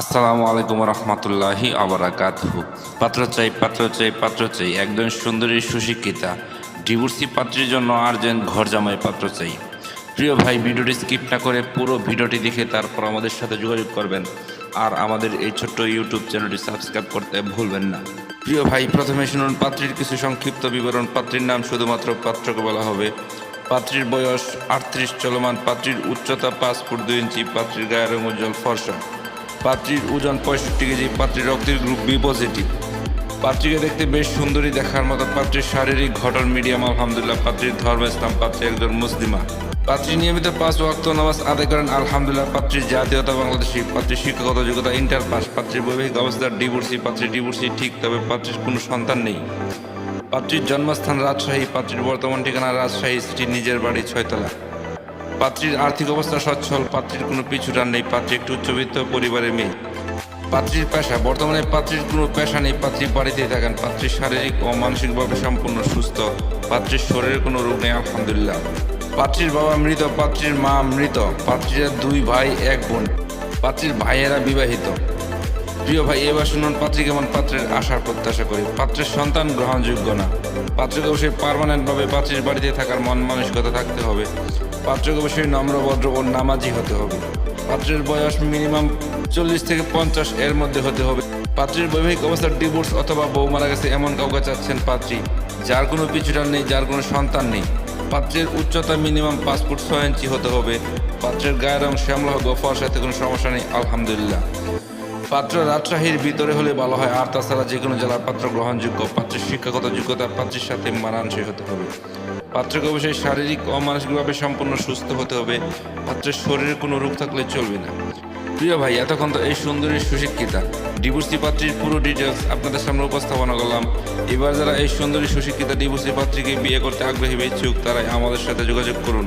আসসালামু আলাইকুম রহমতুল্লাহি আবরাকাতহু পাত্র চাই পাত্র চাই পাত্র চাই, একজন সুন্দরী সুশিক্ষিতা, ডিভোর্সি পাত্রের জন্য আর্জেন্ট ঘর জামাই পাত্র চাই। প্রিয় ভাই, ভিডিওটি স্কিপ না করে পুরো ভিডিওটি দেখে তারপর আমাদের সাথে যোগাযোগ করবেন আর আমাদের এই ছোট্ট ইউটিউব চ্যানেলটি সাবস্ক্রাইব করতে ভুলবেন না। প্রিয় ভাই, প্রথমে শুনুন পাত্রীর কিছু সংক্ষিপ্ত বিবরণ। পাত্রীর নাম শুধুমাত্র পাত্রকে বলা হবে। পাত্রীর বয়স আটত্রিশ, চলমান পাত্রীর উচ্চতা পাঁচ ফুট দুই ইঞ্চি, পাত্রীর গায়ের রঙ উজ্জ্বল ফর্সা। পাত্রীর ওজন পঁয়ষট্টি কেজি, পাত্রীর রক্তের গ্রুপ বি পজিটিভ। পাত্রীকে দেখতে বেশ সুন্দরী দেখার মতো পাত্রীর শারীরিক ঘটন মিডিয়াম, আলহামদুলিল্লাহ। পাত্রীর ধর্ম, ইসলাম, পাত্রী একজন মুসলিমা। পাত্রী নিয়মিত পাঁচ ওয়াক্ত নামাজ আদায় করেন, আলহামদুলিল্লাহ। পাত্রীর জাতীয়তা বাংলাদেশি পাত্রীর শিক্ষাগত যোগ্যতা ইন্টার পাস পাত্রীর বৈবাহিক অবস্থা ডিভোর্সি, পাত্রী ডিভোর্সি ঠিক, তবে পাত্রীর কোনো সন্তান নেই। পাত্রীর জন্মস্থান রাজশাহী, পাত্রীর বর্তমান ঠিকানা রাজশাহী সিটির নিজের বাড়ি ছয়তলা। পাত্রীর আর্থিক অবস্থা সচ্ছল, পাত্রীর কোনো পিছুটান নেই, পাত্রী একটি উচ্চবিত্ত পরিবারের মেয়ে। পাত্রীর পেশা, বর্তমানে পাত্রীর কোনো পেশা নেই, পাত্রী বাড়িতেই থাকেন। পাত্রীর শারীরিক ও মানসিকভাবে সম্পূর্ণ সুস্থ, পাত্রীর শরীরের কোনো রোগ নেই, আলহামদুলিল্লাহ। পাত্রীর বাবা মৃত, পাত্রীর মা মৃত, পাত্রীরা দুই ভাই, এক বোন। পাত্রীর ভাইয়েরা বিবাহিত। প্রিয় ভাই, এবার শুনুন পাত্রী কেমন পাত্রের আশার প্রত্যাশা করি। পাত্রের সন্তান গ্রহণযোগ্য না। পাত্রকে অবশ্যই পারমানেন্টভাবে পাত্রীর বাড়িতে থাকার মন মানসিকতা থাকতে হবে। পাত্রকে অবশ্যই নম্রভদ্র ও নামাজি হতে হবে। পাত্রের বয়স মিনিমাম চল্লিশ থেকে পঞ্চাশ এর মধ্যে হতে হবে। পাত্রীর বৈবাহিক অবস্থার ডিভোর্স অথবা বউ মারা গেছে এমন কাউকে চাচ্ছেন পাত্রী। যার কোনো পিছুটান নেই, যার কোনো সন্তান নেই। পাত্রের উচ্চতা মিনিমাম পাঁচ ফুট ছয় ইঞ্চি হতে হবে। পাত্রের গায়ের রং শ্যামলা বা ফর্সাতে কোনো সমস্যা নেই, আলহামদুলিল্লাহ। পাত্র রাজশাহীর ভিতরে হলে ভালো হয়। আর তাছাড়া যে কোনো জেলার পাত্র গ্রহণযোগ্য। পাত্রের শিক্ষাগত যোগ্যতা পাত্রের সাথে মানানসই হতে হবে। পাত্রকে অবশ্যই শারীরিক ও মানসিকভাবে সম্পূর্ণ সুস্থ হতে হবে। পাত্রের শরীরে কোনো রোগ থাকলে চলবে না। প্রিয় ভাই, এতক্ষণ তো এই সুন্দরী সুশিক্ষিতা। ডিভোর্সি পাত্রীর পুরো ডিটেলস আপনাদের সামনে উপস্থাপনা করলাম। এবার যারা এই সুন্দরী সুশিক্ষিতা ডিভোর্সি পাত্রীকে বিয়ে করতে আগ্রহী ইচ্ছুক, তারাই আমাদের সাথে যোগাযোগ করুন।